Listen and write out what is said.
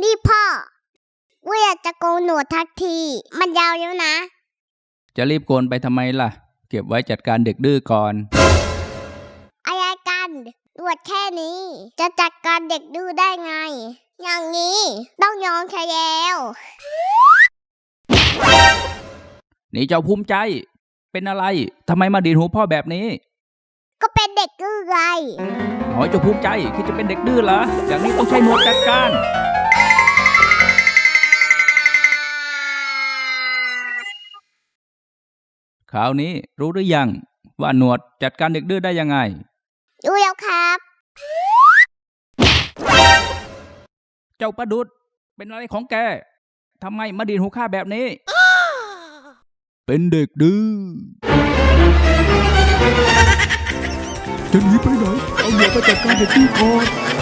นี่พ่อว่าอยากจะโกนหนวดทักที มันยาวแล้วนะ จะรีบโกนไปทำไมล่ะ เก็บไว้จัดการเด็กดื้อก่อน อะไรกันหนวดแค่นี้ จะจัดการเด็กดื้อได้ไง อย่างนี้ต้องยอมแค่แล้วนี่เจ้าภูมิใจ เป็นอะไรทำไมมาดีดหูพ่อแบบนี้ ก็เป็นเด็กดื้อไงหอยเจ้าภูมิใจคิดจะเป็นเด็กดื้อเหรออย่างนี้ต้องใช้หนวดจัดการ คราวนี้รู้หรือยัง ว่าหนวดจัดการเด็กดื้อได้ยังไงดูแล้วครับ เจ้าประดุดเป็นอะไรของแกทำไมมาดีดหูข้าแบบนี้ เป็นเด็กดื้อจะหนีไปไหนเอาหนวดไปจัดการเด็กดื้อก่อน